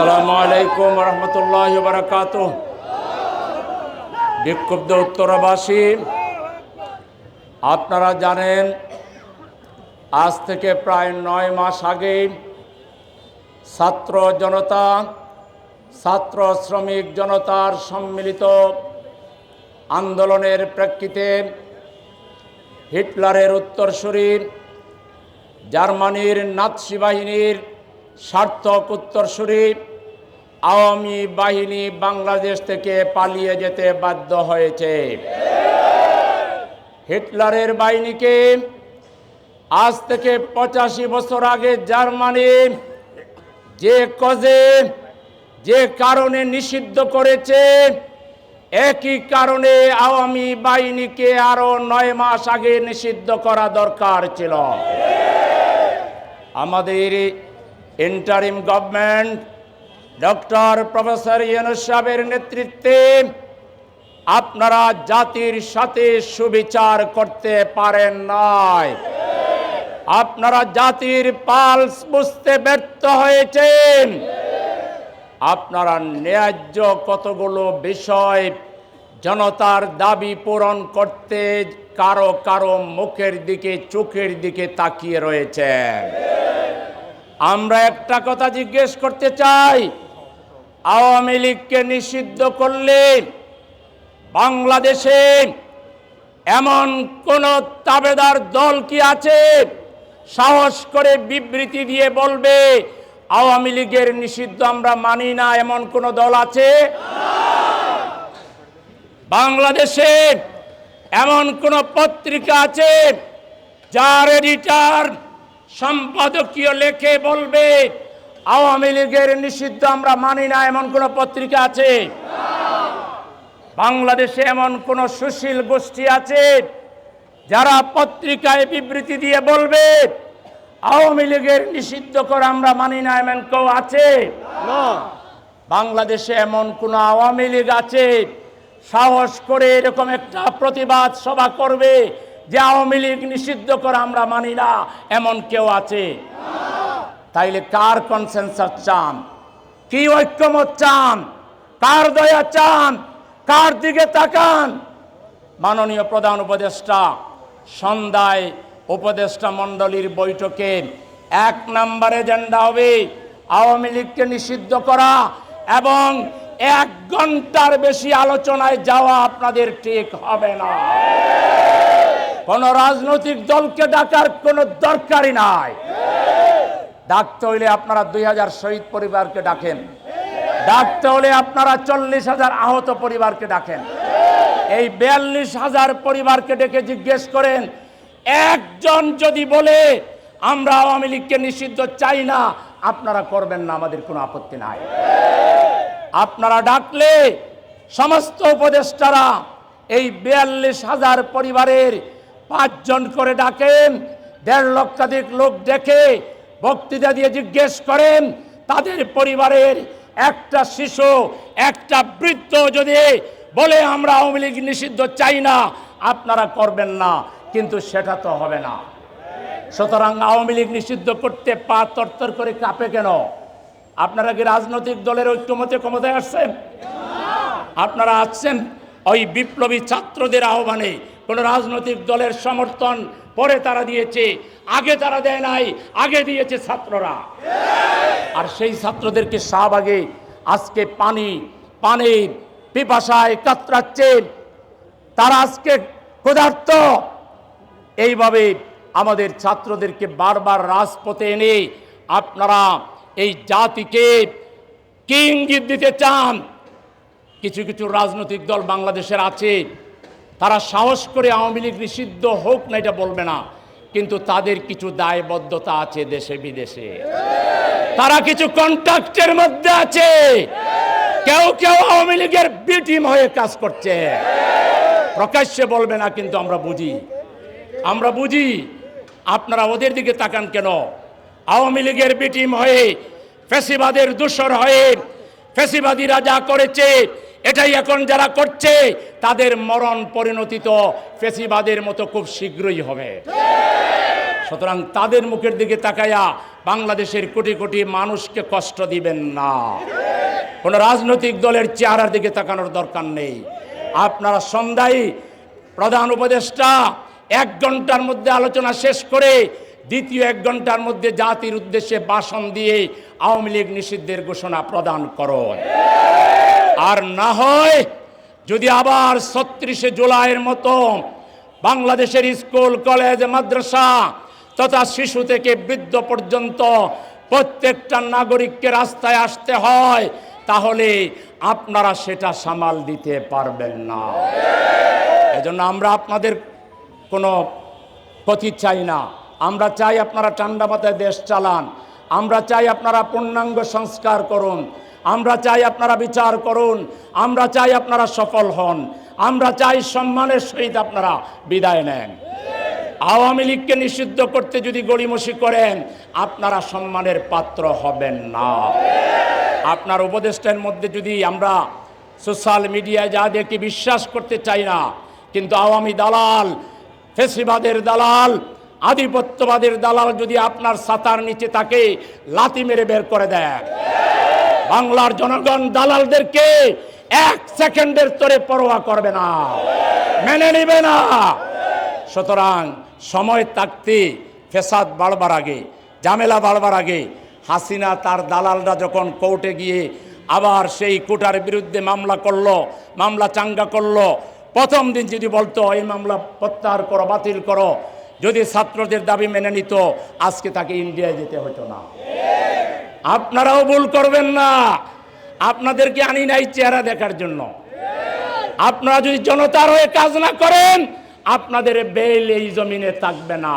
আসসালামু আলাইকুম রহমতুল্লাহ বারাকাত বিক্ষুব্ধ উত্তরবাসী, আপনারা জানেন, আজ থেকে প্রায় নয় মাস আগে ছাত্র জনতা, ছাত্র শ্রমিক জনতার সম্মিলিত আন্দোলনের প্রেক্ষিতে হিটলারের উত্তরসূরি, জার্মানির নাৎসি বাহিনীর সার্থক উত্তরসূরি আওয়ামী বাহিনী বাংলাদেশ থেকে পালিয়ে যেতে বাধ্য হয়েছে। হিটলারের বাহিনীকে আজ থেকে পঁচাশি বছর আগে জার্মানি যে কজে, যে কারণে নিষিদ্ধ করেছে, একই কারণে আওয়ামী বাহিনীকে আরও নয় মাস আগে নিষিদ্ধ করা দরকার ছিল। আমাদের interim government doctor professor Yunus নেতৃত্বে আপনারা জাতির সাথে সুবিচার করতে পারেন নাই। আপনারা জাতির পালস বুঝতে ব্যর্থ হয়েছেন। আপনারা ন্যায্য কতগুলো বিষয় জনতার দাবি পূরণ করতে কারও কারও মুখের দিকে, চোখের দিকে তাকিয়ে রয়েছেন। আমরা একটা কথা জিজ্ঞেস করতে চাই আওয়ামী লীগকে নিষিদ্ধ করলে বাংলাদেশে এমন কোন তাবেদার দল কি আছে? সাহস করে বিবৃতি দিয়ে বলবে, আওয়ামী লীগের নিষিদ্ধ আমরা মানি না, এমন কোন দল আছে? বাংলাদেশে এমন কোন পত্রিকা আছে যার এডিটার সম্পাদকীয় লেখে বলবে আওয়ামী লীগের নিষিদ্ধ আমরা মানি না এমন কোন পত্রিকা আছে? বাংলাদেশে এমন কোন সুশীল গোষ্ঠী আছে যারা পত্রিকায় বিবৃতি দিয়ে বলবে আওয়ামী লীগের নিষিদ্ধ করে আমরা মানি না এমন কেউ আছে? বাংলাদেশে এমন কোন আওয়ামী লীগ আছে? সাহস করে এরকম একটা প্রতিবাদ সভা করবে যে আওয়ামী লীগ নিষিদ্ধ করে আমরা মানি না এমন কেউ আছে? তাইলে কার কনসেন্সাস চান? কি ঐক্যমত চান? কার দয়া চান? কার দিকে তাকান? মাননীয় প্রধান উপদেষ্টা, সন্ধ্যায় উপদেষ্টা মণ্ডলীর বৈঠকে এক নম্বর এজেন্ডা হবে আওয়ামী লীগকে নিষিদ্ধ করা এবং এক ঘণ্টার বেশি আলোচনায় যাওয়া আপনাদের ঠিক হবে না। কোন রাজনৈতিক দলকে ডাকার কোনো দরকারই নাই। ডাকতে হইলে আপনারা দুই হাজার শহীদ পরিবারকে ডাকেন। ডাকতে হলে আপনারা চল্লিশ হাজার আহত পরিবারকে ডাকেন। এই বিয়াল্লিশ হাজার পরিবারকে ডেকে জিজ্ঞেস করেন, একজন যদি বলে, আমরা আওয়ামী লীগকে নিষিদ্ধ চাই না, আপনারা করবেন না, আমাদের কোনো আপত্তি নাই। আপনারা ডাকলে সমস্ত উপদেষ্টারা এই বিয়াল্লিশ হাজার পরিবারের পাঁচজন করে ডাকেন, দেড় লক্ষাধিক লোক ডেকে বক্তৃতা দিয়ে জিজ্ঞেস করেন, তাদের পরিবারের একটা শিশু, একটা বৃদ্ধ যদি বলে আমরা আওয়ামী লীগ নিষিদ্ধ চাই না, আপনারা করবেন না, কিন্তু সেটা তো হবে না। সুতরাং আওয়ামী লীগ নিষিদ্ধ করতে পা তরতর করে কাঁপে কেন? আপনারা কি রাজনৈতিক দলের ঐক্যমতে ক্ষমতায় আসছেন? আপনারা আসছেন ওই বিপ্লবী ছাত্রদের আহ্বানে। কোন রাজনৈতিক দলের সমর্থন পরে তারা দিয়েছে, আগে তারা দেয় নাই, আগে দিয়েছে ছাত্ররা। আর সেই ছাত্রদেরকে শাহবাগে আজকে পানি পানি পিপাসায় কাতরাচ্ছে। তারা আজকে ক্ষুধার্ত। এইভাবে আমাদের ছাত্রদেরকে বারবার রাজপথে এনে আপনারা এই জাতিকে কি ইঙ্গিত দিতে চান। কিছু কিছু রাজনৈতিক দল বাংলাদেশের আছে। তারা সাহস করে আওয়ামী লীগ নিষিদ্ধ হোক না, এটা বলবে না। কিন্তু তাদের কিছু দায়বদ্ধতা আছে দেশে বিদেশে। তারা কিছু কন্ট্রাক্টের মধ্যে আছে। কেউ কেউ আওয়ামী লীগের বিটিম হয়ে কাজ করছে। প্রকাশ্যে বলবে না, কিন্তু আমরা বুঝি। আমরা বুঝি। আপনারা ওদের দিকে তাকান কেন? আওয়ামী লীগের বিটিম হয়ে ফেসিবাদের দূষর হয়ে ফেসিবাদীরা যা করেছে এটাই এখন যারা করছে, তাদের মরণ পরিণতি তো ফেসিবাদের মতো খুব শীঘ্রই হবে। সুতরাং তাদের মুখের দিকে তাকায়া বাংলাদেশের কোটি কোটি মানুষকে কষ্ট দিবেন না। কোনো রাজনৈতিক দলের চেহারার দিকে তাকানোর দরকার নেই। আপনারা সন্ধ্যায় প্রধান উপদেষ্টা এক ঘণ্টার মধ্যে আলোচনা শেষ করে দ্বিতীয় এক ঘণ্টার মধ্যে জাতির উদ্দেশ্যে ভাষণ দিয়ে আওয়ামী লীগ নিষিদ্ধের ঘোষণা প্রদান করুন। আর না হয় যদি আবার ছত্রিশে জুলাইয়ের মতো বাংলাদেশের স্কুল, কলেজ, মাদ্রাসা তথা শিশু থেকে বৃদ্ধ পর্যন্ত প্রত্যেকটা নাগরিককে রাস্তায় আসতে হয়, তাহলে আপনারা সেটা সামাল দিতে পারবেন না। এজন্য আমরা আপনাদের কোনো ক্ষতি চাই না। আমরা চাই আপনারা ঠান্ডা মাথায় দেশ চালান। আমরা চাই আপনারা পূর্ণাঙ্গ সংস্কার করুন। আমরা চাই আপনারা বিচার করুন, আমরা চাই আপনারা সফল হন, আমরা চাই সম্মানের সহিত আপনারা বিদায় নেন। আওয়ামী লীগকে নিষিদ্ধ করতে যদি গড়িমসি করেন, আপনারা সম্মানের পাত্র হবেন না। আপনার উপদেষ্টার মধ্যে যদি আমরা সোশ্যাল মিডিয়ায় যা দেখি বিশ্বাস করতে চাই না, কিন্তু আওয়ামী দালাল, ফেসিবাদের দালাল, আধিপত্যবাদের দালাল যদি আপনার সাতার নিচে তাকে লাতি মেরে বের করে দেয় বাংলার জনগণ দালালদেরকে এক সেকেন্ডের তরে পরোয়া করবে না। মেনে নিবে না। সুতরাং সময় থাকতে ফেসাদ বাড়বার আগে, ঝামেলা বাড়বার আগে হাসিনা তার দালালরা যখন কোর্টে গিয়ে আবার সেই কোটার বিরুদ্ধে মামলা করল, মামলা চাঙ্গা করল, প্রথম দিন যদি বলতো, এই মামলা প্রত্যাহার করো, বাতিল করো। যদি ছাত্রদের দাবি মেনে নিত, আজকে তাকে ইন্ডিয়ায় যেতে হতো না। আপনারাও ভুল করবেন না। আপনাদেরকে আনি নাই চেহারা দেখার জন্য। আপনারা যদি জনতার হয়ে কাজ না করেন, আপনাদের বেল এই জমিনে থাকবে না।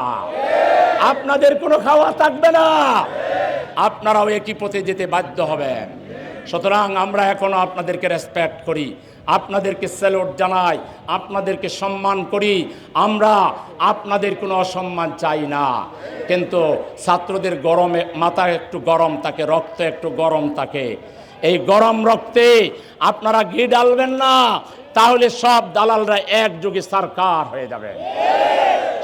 আপনাদের কোনো খাওয়া থাকবে না। আপনারাও একই পথে যেতে বাধ্য হবেন। সুতরাং আমরা এখনও আপনাদেরকে রেসপেক্ট করি। আপনাদেরকে স্যালুট জানাই, আপনাদেরকে সম্মান করি। আমরা আপনাদের কোনো অসম্মান চাই না। কিন্তু ছাত্রদের গরমে মাথা একটু গরম থাকে, রক্ত একটু গরম থাকে। এই গরম রক্তে আপনারা ঘি ডালবেন না, তাহলে সব দালালরা একযোগে সরকার হয়ে যাবে।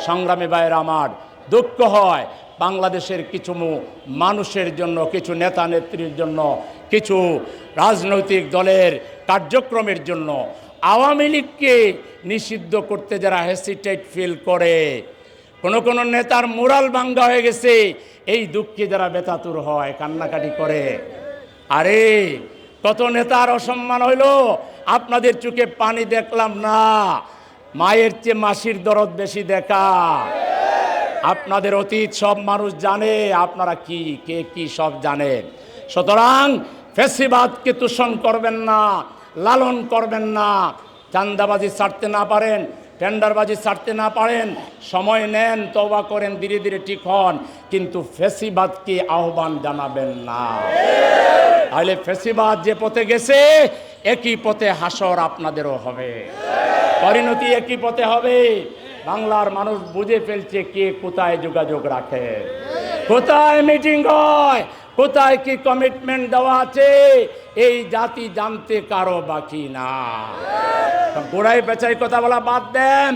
সংগ্রামী ভাইয়ের আমার, দুঃখ হয় বাংলাদেশের কিছু মানুষের জন্য, কিছু নেতা নেত্রীর জন্য, কিছু রাজনৈতিক দলের কার্যক্রমের জন্য আওয়ামী লীগকে নিষিদ্ধ করতে যারা হেসিটেট ফিল করে, কোন কোন নেতার মোরাল ভাঙ্গা হয়ে গেছে, এই দুঃখে যারা বেতাতুর হয়, কান্নাকাটি করে। আরে, কত নেতার অসম্মান হইল, আপনাদের চোখে পানি দেখলাম না, মায়ের চেয়ে মাসির দরদ বেশি দেখা। আপনাদের অতীত সব মানুষ জানে, আপনারা কি, কে কি সব জানেন সুতরাং ফেসিবাদকে তুষণ করবেন না লালন করবেন না। চান্দাবাজি ছাড়তে না পারেন, টেন্ডারবাজি ছাড়তে না পারেন। সময় নেন তবা করেন, ধীরে ধীরে ঠিক হন। কিন্তু ফেসিবাদকে আহ্বান জানাবেন না। তাহলে ফেসিবাদ যে পথে গেছে, একই পথে হাসর আপনাদেরও হবে। পরিণতি একই পথে হবে। বাংলার মানুষ বুঝে ফেলছে কে কোথায় যোগাযোগ রাখে। কোথায় মিটিং হয়, কোথায় কি কমিটমেন্ট দেওয়া আছে এই জাতি জানতে কারও বাকি না। গোড়ায় পেঁচাই কথা বলা বাদ দেন।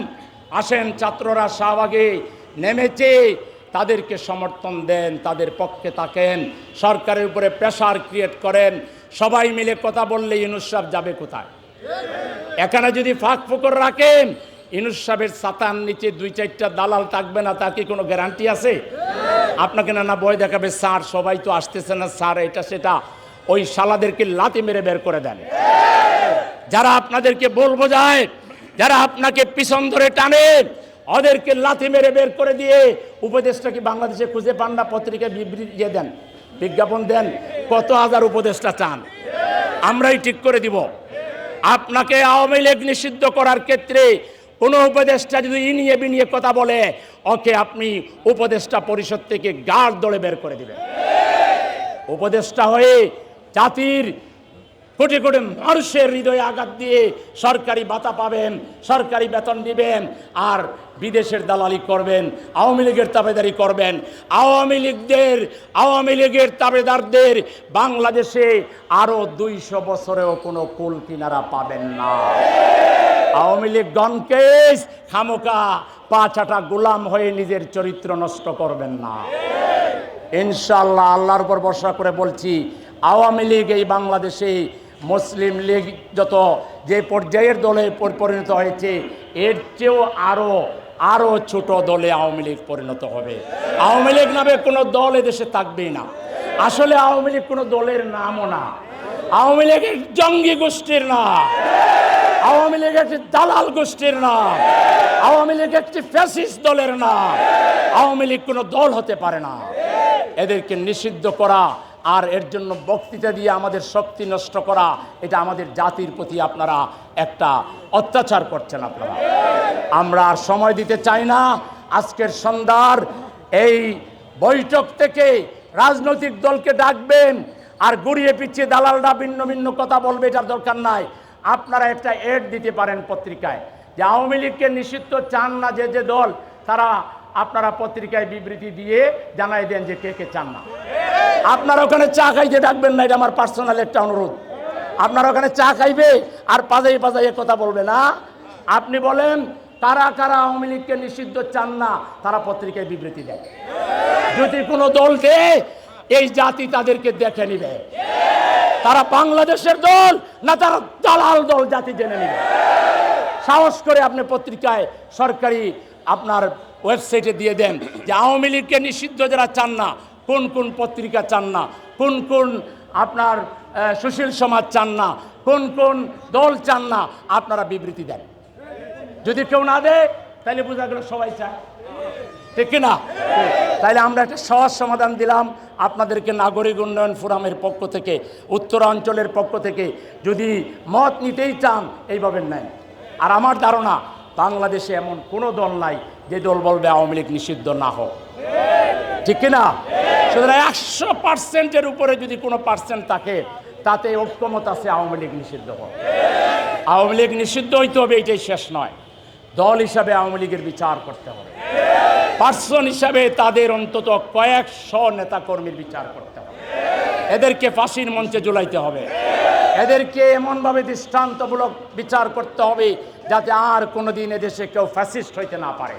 আসেন ছাত্ররা শাহবাগে নেমেছে তাদেরকে সমর্থন দেন, তাদের পক্ষে থাকেন, সরকারের উপরে প্রেশার ক্রিয়েট করেন। সবাই মিলে কথা বললে ইউনুস সাহেব যাবে কোথায়? এখানে যদি ফাঁক ফুকর রাখেন ইনুস সাহেবের নিচে দুই চারটা দালাল থাকবে না, তার কি কোনো গ্যারান্টি আছে? আপনাকে না না বয় দেখাবে, স্যার, সবাই তো আসতেছে না, স্যার, এটা সেটা। ওই শালাদেরকে লাতি মেরে বের করে দেন। যারা আপনাদেরকে বলব যায় যারা আপনাকে পিছন ধরে টানে, ওদেরকে লাথি মেরে বের করে দিয়ে উপদেশটা কি বাংলাদেশে খুঁজে পান না, পত্রিকায় বিবৃতি দিয়ে দেন, বিজ্ঞাপন দেন, কত হাজার উপদেশটা চান। আমরাই ঠিক করে দিব। আপনাকে আওয়ামী লীগ নিষিদ্ধ করার ক্ষেত্রে কোনো উপদেষ্টা যদি ইনিয়ে বিনিয়ে কথা বলে, ওকে আপনি উপদেষ্টা পরিষদ থেকে গাঢ় দলে বের করে দিবেন। উপদেষ্টা হয়ে জাতির কোটি কোটি মানুষের হৃদয়ে আঘাত দিয়ে সরকারি ভাতা পাবেন, সরকারি বেতন দিবেন, আর বিদেশের দালালি করবেন, আওয়ামী লীগের তাবেদারি করবেন। আওয়ামী লীগদের, আওয়ামী লীগের তাবেদারদের বাংলাদেশে আরও দুইশো বছরেও কোনো কুল কিনারা পাবেন না। আওয়ামী লীগ গণকে খামোকা পা চাটা গোলাম হয়ে নিজের চরিত্র নষ্ট করবেন না। ইনশাল্লাহ আল্লাহর উপর ভরসা করে বলছি আওয়ামী লীগ এই বাংলাদেশে মুসলিম লীগ যত যে পর্যায়ের দলে পরিণত হয়েছে, এর চেয়েও আরও আরও ছোট দলে আওয়ামী লীগ পরিণত হবে। আওয়ামী লীগ নামে কোনো দল এদেশে থাকবেই না। আসলে আওয়ামী লীগ কোনো দলের নামও না। আওয়ামী লীগের জঙ্গি গোষ্ঠীর নাম আওয়ামী লীগ একটি দালাল গোষ্ঠীর নাম আওয়ামী লীগ একটি ফ্যাসিস্ট দলের নাম আওয়ামী লীগ কোনো দল হতে পারে না। এদেরকে নিষিদ্ধ করা আর এর জন্য বক্তৃতা দিয়ে আমাদের শক্তি নষ্ট করা, এটা আমাদের জাতির প্রতি আপনারা একটা অত্যাচার করছেন আপনারা। আমরা আর সময় দিতে চাই না। আজকের সন্ধ্যার এই বৈঠক থেকে রাজনৈতিক দলকে ডাকবেন আর গড়িয়ে পিছিয়ে দালালরা ভিন্ন ভিন্ন কথা বলবে, এটার দরকার নাই। আপনারা একটা এড দিতে পারেন পত্রিকায় যে আওয়ামী লীগকে নিষিদ্ধ চান না যে যে দল, তারা আপনারা পত্রিকায় বিবৃতি দিয়ে জানাই দেন যে কে কে চান না। আপনারা ওখানে চা খাইতে ডাকবেন না, এটা আমার পার্সোনাল একটা অনুরোধ। আপনারা ওখানে চা খাইবে আর পাজাই পাজাইয়ে কথা বলবে না। আপনি বলেন, কারা কারা আওয়ামী লীগকে নিষিদ্ধ চান না, তারা পত্রিকায় বিবৃতি দেয়। যদি কোনো দল দেয় এই জাতি তাদেরকে দেখে নিবে, তারা বাংলাদেশের দল না তারা দালাল দল জাতি জেনে নিবে। সাহস করে আপনি পত্রিকায় সরকারি আপনার ওয়েবসাইটে দিয়ে দেন যে আওয়ামী লীগকে নিষিদ্ধ যারা চান না, কোন কোন পত্রিকা চান না, কোন কোন আপনার সুশীল সমাজ চান না, কোন কোন দল চান না, আপনারা বিবৃতি দেন। যদি কেউ না দেয়, তাহলে বোঝা গেল সবাই চায়। ঠিক কিনা? তাইলে আমরা একটা সহজ সমাধান দিলাম আপনাদেরকে নাগরিক উন্নয়ন ফোরামের পক্ষ থেকে, উত্তরাঞ্চলের পক্ষ থেকে। যদি মত নিতেই চান, এইভাবে নেন। আর আমার ধারণা, বাংলাদেশে এমন কোনো দল নাই যে দল বলবে আওয়ামী লীগ নিষিদ্ধ না হোক। ঠিক কিনা? সুতরাং একশো পার্সেন্টের উপরে যদি কোনো পার্সেন্ট থাকে, তাতে ঐক্যমত আছে আওয়ামী লীগ নিষিদ্ধ হোক। আওয়ামী লীগ নিষিদ্ধ হইতে হবে, এটাই শেষ নয়। দল হিসাবে আওয়ামী লীগের বিচার করতে হবে। পার্সন হিসাবে তাদের অন্তত কয়েকশো নেতাকর্মীর বিচার করতে হবে। এদেরকে ফাঁসির মঞ্চে ঝুলাইতে হবে। এদেরকে এমনভাবে দৃষ্টান্তমূলক বিচার করতে হবে যাতে আর কোনোদিন এদেশে কেউ ফ্যাসিস্ট হইতে না পারে।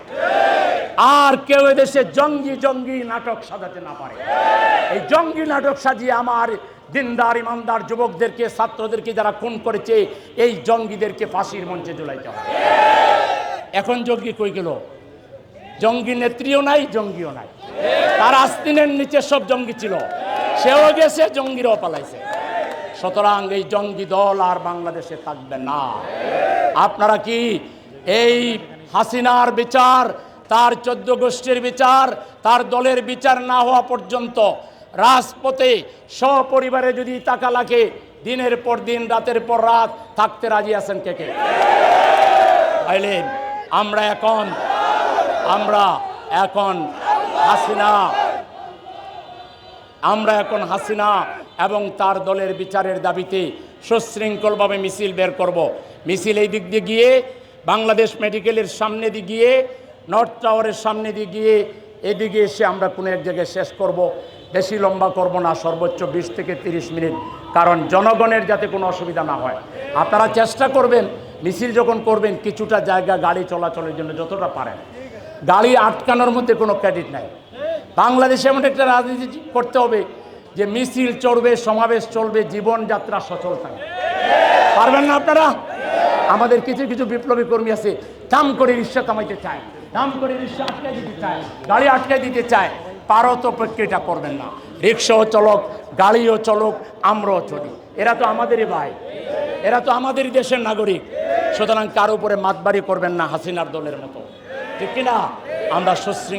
আর কেউ এদেশে জঙ্গি জঙ্গি নাটক সাজাতে না পারে। এই জঙ্গি নাটক সাজিয়ে আমার দিনদার, ইমানদার যুবকদেরকে, ছাত্রদেরকে যারা খুন করেছে, এই জঙ্গিদেরকে ফাঁসির মঞ্চে ঝুলাইতে হবে। এখন জঙ্গি কই গেল? জঙ্গি নেত্রীও নাই, জঙ্গিও নাই। তার আস্তিনের নিচে সব জঙ্গি ছিল। সেও গেছে, জঙ্গিরাও পালাইছে। সুতরাং এই জঙ্গি দল আর বাংলাদেশে থাকবে না। আপনারা কি এই হাসিনার বিচার, তার চোদ্দ গোষ্ঠীর বিচার, তার দলের বিচার না হওয়া পর্যন্ত রাজপথে সপরিবারে যদি টাকা লাগে, দিনের পর দিন, রাতের পর রাত থাকতে রাজি আছেন কে কে? আইলেন আমরা এখন আমরা এখন হাসিনা, আমরা এখন হাসিনা এবং তার দলের বিচারের দাবিতে সুশৃঙ্খলভাবে মিছিল বের করব। মিছিল এই দিক দিয়ে গিয়ে বাংলাদেশ মেডিকেলের সামনে দিয়ে গিয়ে, নর্থ টাওয়ারের সামনে দিয়ে গিয়ে, এদিকে এসে আমরা কোনো এক জায়গায় শেষ করব, বেশি লম্বা করব না, সর্বোচ্চ বিশ থেকে তিরিশ মিনিট, কারণ জনগণের যাতে কোনো অসুবিধা না হয়। আপনারা চেষ্টা করবেন, মিছিল যখন করবেন, কিছুটা জায়গা গাড়ি চলাচলের জন্য যতটা পারেন। গাড়ি আটকানোর মধ্যে কোনো ক্রেডিট নাই। বাংলাদেশে এমন একটা রাজনীতি করতে হবে যে মিছিল চলবে সমাবেশ চলবে, জীবনযাত্রা সচল থাকবে। পারবেন না আপনারা? আমাদের কিছু কিছু বিপ্লবী কর্মী আছে, দাম করে রিক্সা কামাইতে চায়। দাম করে রিক্সা আটকাই দিতে চায়, গাড়ি আটকাই দিতে চায়। পারো তো প্রক্রিয়াটা করবেন না। রিক্সাও চলক, গাড়িও চলক, আমরাও চলি। এরা তো আমাদেরই ভাই। এরা তো আমাদেরই দেশের নাগরিক। সুতরাং কারও উপরে মাতবাড়ি করবেন না হাসিনার দলের মতো। ঠিক কিনা? আমরা সুশৃঙ্খল